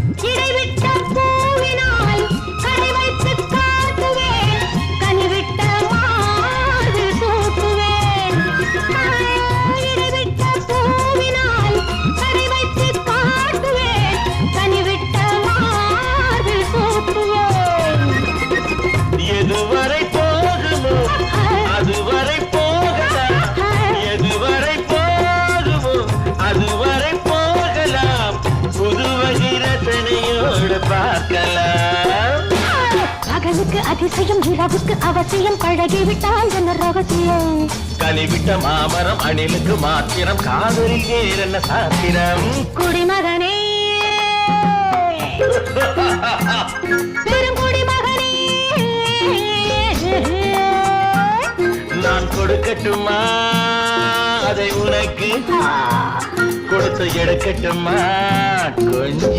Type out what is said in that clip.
Чирай பகலுக்கு அதிசயம் இரவுக்கு அவசியம். பழகிவிட்டால் என்ன ரகசியம்? கனிவிட்ட மாமரம் அணிலுக்கு மாத்திரம். காதலில் வேறென்ன சாத்திரம்? குடிமகனே! பெருங்குடிமகனே நான் கொடுக்கட்டுமா? அதை உனக்கு கொடுத்து எடுக்கட்டுமா? கொஞ்சம்